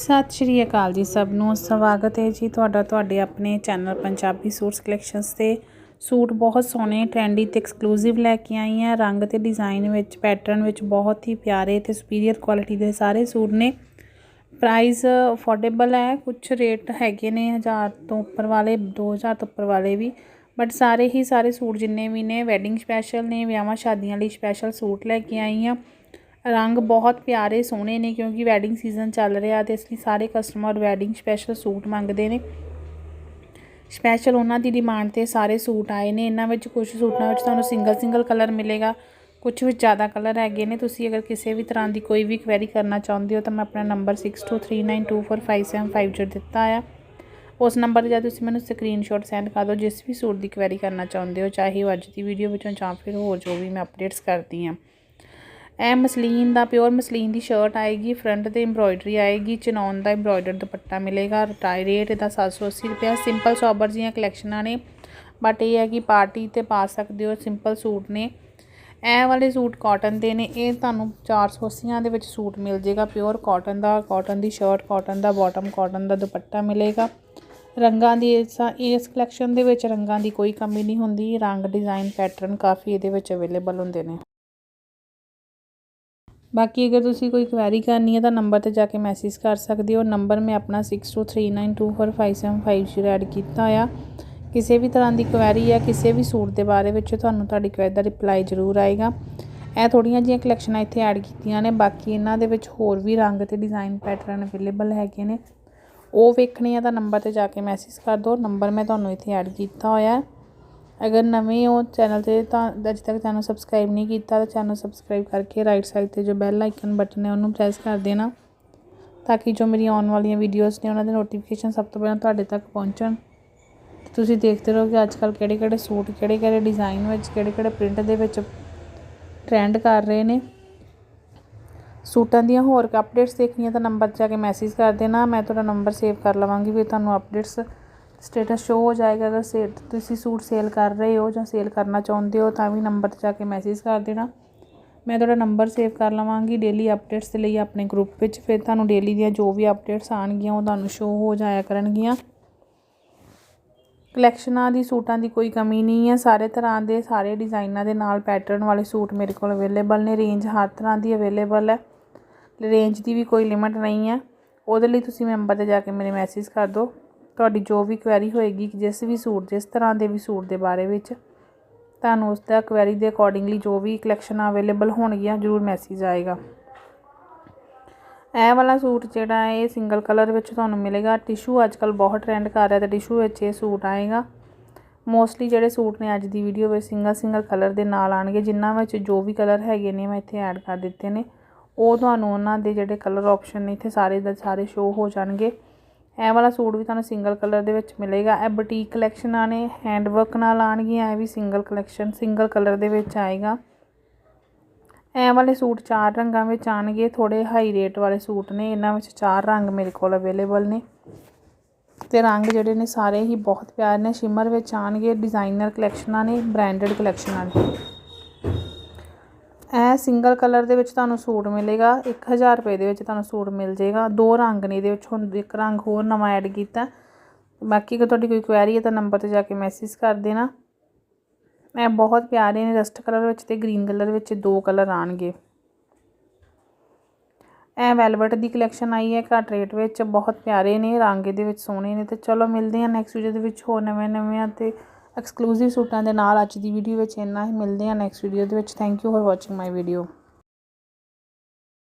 ਸਤਿ ਸ਼੍ਰੀ ਅਕਾਲ ਜੀ ਸਭ ਨੂੰ। ਸਵਾਗਤ ਹੈ ਜੀ ਤੁਹਾਡਾ ਤੁਹਾਡੇ ਆਪਣੇ ਚੈਨਲ ਪੰਜਾਬੀ ਸੂਟਸ ਕਲੈਕਸ਼ਨਸ ਤੇ। ਸੂਟ ਬਹੁਤ ਸੋਹਣੇ ਟ੍ਰੈਂਡੀ ਤੇ ਐਕਸਕਲੂਸਿਵ ਲੈ ਕੇ ਆਈ ਹਾਂ। ਰੰਗ ਤੇ ਡਿਜ਼ਾਈਨ ਵਿੱਚ ਪੈਟਰਨ ਵਿੱਚ ਬਹੁਤ ਹੀ ਪਿਆਰੇ ਤੇ ਸੁਪੀਰੀਅਰ ਕੁਆਲਿਟੀ ਦੇ ਸਾਰੇ ਸੂਟ ਨੇ। ਪ੍ਰਾਈਸ ਅਫੋਰਡੇਬਲ ਹੈ ਕੁਝ ਰੇਟ ਹੈਗੇ ਨੇ 1000 ਤੋਂ ਉੱਪਰ ਵਾਲੇ 2000 ਤੋਂ ਉੱਪਰ ਵਾਲੇ ਵੀ। ਬਟ ਸਾਰੇ ਹੀ ਸਾਰੇ ਸੂਟ ਜਿੰਨੇ ਵੀ ਨੇ ਵੈਡਿੰਗ ਸਪੈਸ਼ਲ ਨੇ, ਵਿਆਹਾਂ ਸ਼ਾਦੀਆਂ ਲਈ ਸਪੈਸ਼ਲ ਸੂਟ ਲੈ ਕੇ ਆਈ ਹਾਂ। ਰੰਗ ਬਹੁਤ ਪਿਆਰੇ, ਸੋਹਣੇ ਨੇ ਕਿਉਂਕਿ ਵੈਡਿੰਗ ਸੀਜ਼ਨ ਚੱਲ ਰਿਹਾ ਤੇ ਇਸ ਲਈ ਸਾਰੇ ਕਸਟਮਰ ਵੈਡਿੰਗ ਸਪੈਸ਼ਲ ਸੂਟ ਮੰਗਦੇ ਨੇ। ਸਪੈਸ਼ਲ ਉਹਨਾਂ ਦੀ ਡਿਮਾਂਡ ਤੇ ਸਾਰੇ ਸੂਟ ਆਏ ਨੇ। ਇਹਨਾਂ ਵਿੱਚ ਕੁਝ ਸੂਟਾਂ ਵਿੱਚ ਤੁਹਾਨੂੰ ਸਿੰਗਲ ਸਿੰਗਲ ਕਲਰ ਮਿਲੇਗਾ ਕੁਝ ਵਿੱਚ ਜ਼ਿਆਦਾ ਕਲਰ ਹੈਗੇ ਨੇ। ਤੁਸੀਂ ਅਗਰ ਕਿਸੇ ਵੀ ਤਰ੍ਹਾਂ ਦੀ ਕੋਈ ਵੀ ਕੁਐਰੀ ਕਰਨਾ ਚਾਹੁੰਦੇ ਹੋ ਤਾਂ ਮੈਂ ਆਪਣਾ ਨੰਬਰ 6239245750 ਦਿੱਤਾ ਆ। ਉਸ ਨੰਬਰ ਤੇ ਜਾ ਤੁਸੀਂ ਮੈਨੂੰ ਸਕਰੀਨਸ਼ਾਟ ਸੈਂਡ ਕਰ ਦਿਓ, ਜਿਸ ਵੀ ਸੂਟ ਦੀ ਕੁਐਰੀ ਕਰਨਾ ਚਾਹੁੰਦੇ ਹੋ, ਚਾਹੇ ਉਹ ਅੱਜ ਦੀ ਵੀਡੀਓ ਵਿੱਚੋਂ ਜਾਂ ਫਿਰ ਹੋਰ ਜੋ ਵੀ ਮੈਂ ਅਪਡੇਟਸ ਕਰਦੀ ਹਾਂ। ਇਹ ਮਸਲੀਨ ਦਾ, ਪਿਓਰ ਮਸਲੀਨ ਦੀ ਸ਼ਰਟ ਆਏਗੀ ਫਰੰਟ ਤੇ ਐਮਬ੍ਰੋਇਡਰੀ ਆਏਗੀ ਚਨੌਨ ਦਾ ਐਮਬ੍ਰੋਇਡਰ ਦੁਪੱਟਾ ਮਿਲੇਗਾ ਰੇਟ ਇਹਦਾ 780 ਰੁਪਏ ਸਿੰਪਲ ਸੋਬਰ ਜੀਆਂ ਕਲੈਕਸ਼ਨਾਂ ਨੇ ਬਟ ਇਹ ਹੈ ਕਿ ਪਾਰਟੀ ਤੇ ਪਾ ਸਕਦੇ ਹੋ ਸਿੰਪਲ ਸੂਟ ਨੇ। ਇਹ ਵਾਲੇ ਸੂਟ ਕਾਟਨ ਦੇ ਨੇ, ਇਹ ਤੁਹਾਨੂੰ 480 ਦੇ ਵਿੱਚ ਸੂਟ ਮਿਲ ਜੇਗਾ। ਪਿਓਰ ਕਾਟਨ ਦਾ ਕਾਟਨ ਦੀ ਸ਼ਰਟ ਕਾਟਨ ਦਾ ਬਾਟਮ ਕਾਟਨ ਦਾ ਦੁਪੱਟਾ ਮਿਲੇਗਾ। ਰੰਗਾਂ ਦੀ ਇਸ ਇਸ ਕਲੈਕਸ਼ਨ ਦੇ ਵਿੱਚ ਰੰਗਾਂ ਦੀ ਕੋਈ ਕਮੀ ਨਹੀਂ ਹੁੰਦੀ, ਰੰਗ ਡਿਜ਼ਾਈਨ ਪੈਟਰਨ ਕਾਫੀ ਇਹਦੇ ਵਿੱਚ ਅਵੇਲੇਬਲ ਹੁੰਦੇ ਨੇ। ਬਾਕੀ ਅਗਰ ਤੁਸੀਂ ਕੋਈ ਕੁਐਰੀ ਕਰਨੀ ਹੈ ਤਾਂ ਨੰਬਰ ਤੇ ਜਾ ਕੇ ਮੈਸੇਜ ਕਰ ਸਕਦੇ ਹੋ। ਨੰਬਰ ਮੈਂ ਆਪਣਾ 6239245750 ਐਡ ਕੀਤਾ ਹੋਇਆ ਕਿਸੇ ਵੀ ਤਰ੍ਹਾਂ ਦੀ ਕੁਐਰੀ ਜਾਂ ਕਿਸੇ ਵੀ ਸੂਟ ਦੇ ਬਾਰੇ ਵਿੱਚ ਤੁਹਾਨੂੰ ਤੁਹਾਡੀ ਕੁਐਰੀ ਦਾ ਰਿਪਲਾਈ ਜ਼ਰੂਰ ਆਏਗਾ। ਇਹ ਥੋੜੀਆਂ ਜਿਹੀਆਂ ਕਲੈਕਸ਼ਨਾਂ ਇੱਥੇ ਐਡ ਕੀਤੀਆਂ ਨੇ। ਬਾਕੀ ਇਹਨਾਂ ਦੇ ਵਿੱਚ ਹੋਰ ਵੀ ਰੰਗ ਤੇ ਡਿਜ਼ਾਈਨ ਪੈਟਰਨ ਅਵੇਲੇਬਲ ਹੈਗੇ ਨੇ। ਉਹ ਵੇਖਣੇ ਆ ਤਾਂ ਨੰਬਰ ਤੇ ਜਾ ਕੇ ਮੈਸੇਜ ਕਰ ਦਿਓ। ਨੰਬਰ ਮੈਂ ਤੁਹਾਨੂੰ ਇੱਥੇ ਐਡ ਕੀਤਾ ਹੋਇਆ ਹੈ। ਅਗਰ ਨਵੇਂ ਹੋ ਚੈਨਲ ਤੇ ਤਾਂ ਅੱਜ ਤੱਕ ਚੈਨਲ ਸਬਸਕ੍ਰਾਈਬ ਨਹੀਂ ਕੀਤਾ, ਤਾਂ ਚੈਨਲ ਸਬਸਕ੍ਰਾਈਬ ਕਰਕੇ ਰਾਈਟ ਸਾਈਡ ਤੇ ਜੋ ਬੈਲ ਆਈਕਨ ਬਟਨ ਹੈ, ਉਹਨੂੰ ਪ੍ਰੈਸ ਕਰ ਦੇਣਾ ਤਾਂ ਕਿ ਜੋ ਮੇਰੀ ਆਉਣ ਵਾਲੀਆਂ ਵੀਡੀਓਜ਼ ਨੇ, ਉਹਨਾਂ ਦੇ ਨੋਟੀਫਿਕੇਸ਼ਨ ਸਭ ਤੋਂ ਪਹਿਲਾਂ ਤੁਹਾਡੇ ਤੱਕ ਪਹੁੰਚਣ। ਤੁਸੀਂ ਦੇਖਦੇ ਰਹੋ ਕਿ ਅੱਜ ਕੱਲ ਕਿਹੜੇ ਕਿਹੜੇ ਸੂਟ ਕਿਹੜੇ ਕਿਹੜੇ ਡਿਜ਼ਾਈਨ ਵਿੱਚ ਕਿਹੜੇ ਕਿਹੜੇ ਪ੍ਰਿੰਟ ਦੇ ਵਿੱਚ ਟ੍ਰੈਂਡ ਕਰ ਰਹੇ ਨੇ। ਸੂਟਾਂ ਦੀਆਂ ਹੋਰ ਅਪਡੇਟਸ ਦੇਖਣੀਆਂ ਤਾਂ ਨੰਬਰ 'ਤੇ ਜਾ ਕੇ ਮੈਸੇਜ ਕਰ ਦੇਣਾ, ਮੈਂ ਤੁਹਾਡਾ ਨੰਬਰ ਸੇਵ ਕਰ ਲਵਾਂਗੀ, ਵੀ ਤੁਹਾਨੂੰ ਅਪਡੇਟਸ ਸਟੇਟਸ ਸ਼ੋ ਹੋ ਜਾਏਗਾ, ਅਗਰ ਸੇ ਤੁਸੀਂ ਸੂਟ ਸੇਲ ਕਰ ਰਹੇ ਹੋ ਜਾਂ ਸੇਲ ਕਰਨਾ ਚਾਹੁੰਦੇ ਹੋ, ਤਾਂ ਵੀ ਨੰਬਰ 'ਤੇ ਜਾ ਕੇ ਮੈਸੇਜ ਕਰ ਦੇਣਾ। ਮੈਂ ਤੁਹਾਡਾ ਨੰਬਰ ਸੇਵ ਕਰ ਲਵਾਂਗੀ ਡੇਲੀ ਅਪਡੇਟਸ ਦੇ ਲਈ ਆਪਣੇ ਗਰੁੱਪ ਵਿੱਚ। ਫਿਰ ਤੁਹਾਨੂੰ ਡੇਲੀ ਦੀਆਂ ਜੋ ਵੀ ਅਪਡੇਟਸ ਆਣਗੀਆਂ ਉਹ ਤੁਹਾਨੂੰ ਸ਼ੋ ਹੋ ਜਾਇਆ ਕਰਨਗੀਆਂ। ਕਲੈਕਸ਼ਨਾਂ ਦੀ ਸੂਟਾਂ ਦੀ ਕੋਈ ਕਮੀ ਨਹੀਂ ਹੈ। ਸਾਰੇ ਤਰ੍ਹਾਂ ਦੇ, ਸਾਰੇ ਡਿਜ਼ਾਈਨਾਂ ਦੇ ਨਾਲ ਪੈਟਰਨ ਵਾਲੇ ਸੂਟ ਮੇਰੇ ਕੋਲ ਅਵੇਲੇਬਲ ਨੇ। ਰੇਂਜ ਹਰ ਤਰ੍ਹਾਂ ਦੀ ਅਵੇਲੇਬਲ ਹੈ। ਰੇਂਜ ਦੀ ਵੀ ਕੋਈ ਲਿਮਟ ਨਹੀਂ ਹੈ। ਉਹਦੇ ਲਈ ਤੁਸੀਂ ਮੈਂਬਰ ਤੇ ਜਾ ਕੇ ਮੇਰੇ ਮੈਸੇਜ ਕਰ ਦਿਓ। ਤੁਹਾਡੀ ਜੋ ਵੀ ਕੁਐਰੀ ਹੋਏਗੀ, ਜਿਸ ਵੀ ਸੂਟ, ਜਿਸ ਤਰ੍ਹਾਂ ਦੇ ਵੀ ਸੂਟ ਦੇ ਬਾਰੇ ਵਿੱਚ, ਤੁਹਾਨੂੰ ਉਸ ਦਾ ਕੁਐਰੀ ਦੇ ਅਕੋਰਡਿੰਗਲੀ ਜੋ ਵੀ ਕਲੈਕਸ਼ਨ ਅਵੇਲੇਬਲ ਹੋਣਗੀਆਂ, ਜ਼ਰੂਰ ਮੈਸੇਜ ਆਏਗਾ। ਇਹ ਵਾਲਾ ਸੂਟ ਜਿਹੜਾ ਹੈ, ਇਹ ਸਿੰਗਲ ਕਲਰ ਵਿੱਚ ਤੁਹਾਨੂੰ ਮਿਲੇਗਾ। ਟਿਸ਼ੂ ਅੱਜ ਕੱਲ ਬਹੁਤ ਟ੍ਰੈਂਡ ਕਰ ਰਿਹਾ ਤੇ ਟਿਸ਼ੂ ਵਿੱਚ ਇਹ ਸੂਟ ਆਏਗਾ। ਮੋਸਟਲੀ ਜਿਹੜੇ ਸੂਟ ਨੇ ਅੱਜ ਦੀ ਵੀਡੀਓ ਵਿੱਚ ਸਿੰਗਲ ਸਿੰਗਲ ਕਲਰ ਦੇ ਨਾਲ ਆਣਗੇ, ਜਿਨ੍ਹਾਂ ਵਿੱਚ ਜੋ ਵੀ ਕਲਰ ਹੈਗੇ ਨੇ, ਮੈਂ ਇੱਥੇ ਐਡ ਕਰ ਦਿੱਤੇ ਨੇ। ਉਹ ਤੁਹਾਨੂੰ ਉਹਨਾਂ ਦੇ ਜਿਹੜੇ ਕਲਰ ਆਪਸ਼ਨ ਨੇ, ਇੱਥੇ ਸਾਰੇ ਦਾ ਸਾਰੇ ਸ਼ੋ ਹੋ ਜਾਣਗੇ। ਇਹ ਵਾਲਾ ਸੂਟ ਵੀ ਤੁਹਾਨੂੰ ਸਿੰਗਲ ਕਲਰ ਦੇ ਵਿੱਚ ਮਿਲੇਗਾ। ਇਹ ਬੁਟੀਕ ਕਲੈਕਸ਼ਨਾਂ ਨੇ ਹੈਂਡ ਵਰਕ ਨਾਲ ਆਣਗੀਆਂ, ਇਹ ਵੀ ਸਿੰਗਲ ਕਲੈਕਸ਼ਨ ਸਿੰਗਲ ਕਲਰ ਦੇ ਵਿੱਚ ਆਏਗਾ। ਇਹ ਵਾਲੇ ਸੂਟ ਚਾਰ ਰੰਗਾਂ ਵਿੱਚ ਆਣਗੇ ਥੋੜੇ ਹਾਈ ਰੇਟ ਵਾਲੇ ਸੂਟ ਨੇ, ਇਹਨਾਂ ਵਿੱਚ ਚਾਰ ਰੰਗ ਮੇਰੇ ਕੋਲ ਅਵੇਲੇਬਲ ਨੇ। ਤੇ ਰੰਗ ਜਿਹੜੇ ਨੇ ਸਾਰੇ ਹੀ ਬਹੁਤ ਪਿਆਰੇ ਨੇ, ਸ਼ਿਮਰ ਵਿੱਚ ਆਣਗੇ ਡਿਜ਼ਾਈਨਰ ਕਲੈਕਸ਼ਨਾਂ ਨੇ ਬ੍ਰਾਂਡਡ ਕਲੈਕਸ਼ਨਾਂ ਨੇ ਇਹ ਸਿੰਗਲ ਕਲਰ ਦੇ ਵਿੱਚ ਤੁਹਾਨੂੰ ਸੂਟ ਮਿਲੇਗਾ। 1000 ਰੁਪਏ ਦੇ ਵਿੱਚ ਤੁਹਾਨੂੰ ਸੂਟ ਮਿਲ ਜਾਏਗਾ। ਦੋ ਰੰਗ ਨੇ ਇਹਦੇ ਵਿੱਚ। ਹੁਣ ਇੱਕ ਰੰਗ ਹੋਰ ਨਵਾਂ ਐਡ ਕੀਤਾ। ਬਾਕੀ ਜੇ ਤੁਹਾਡੀ ਕੋਈ ਕੁਐਰੀ ਹੈ ਤਾਂ ਨੰਬਰ ਤੇ ਜਾ ਕੇ ਮੈਸੇਜ ਕਰ ਦੇਣਾ। ਇਹ ਬਹੁਤ ਪਿਆਰੇ ਨੇ ਰਸਟ ਕਲਰ ਵਿੱਚ ਤੇ ਗ੍ਰੀਨ ਕਲਰ ਵਿੱਚ ਦੋ ਕਲਰ ਆਣਗੇ। ਇਹ ਵੈਲਵਟ ਦੀ ਕਲੈਕਸ਼ਨ ਆਈ ਹੈ ਘੱਟ ਰੇਟ ਵਿੱਚ। ਬਹੁਤ ਪਿਆਰੇ ਨੇ। ਰੰਗ ਇਹਦੇ ਵਿੱਚ ਸੋਹਣੇ ਨੇ ਤੇ ਚਲੋ ਮਿਲਦੇ ਹਾਂ ਨੈਕਸਟ ਵੀਡੀਓ ਦੇ ਵਿੱਚ ਹੋਰ ਨਵੇਂ ਨਵੇਂ ਤੇ। ਐਕਸਕਲੂਸਿਵ ਸੂਟਾਂ ਦੇ ਨਾਲ ਅੱਜ ਦੀ ਵੀਡੀਓ ਵਿੱਚ ਇੰਨਾ ਹੀ ਮਿਲਦੇ ਹਾਂ ਨੈਕਸਟ ਵੀਡੀਓ ਦੇ ਵਿੱਚ thank you for watching my video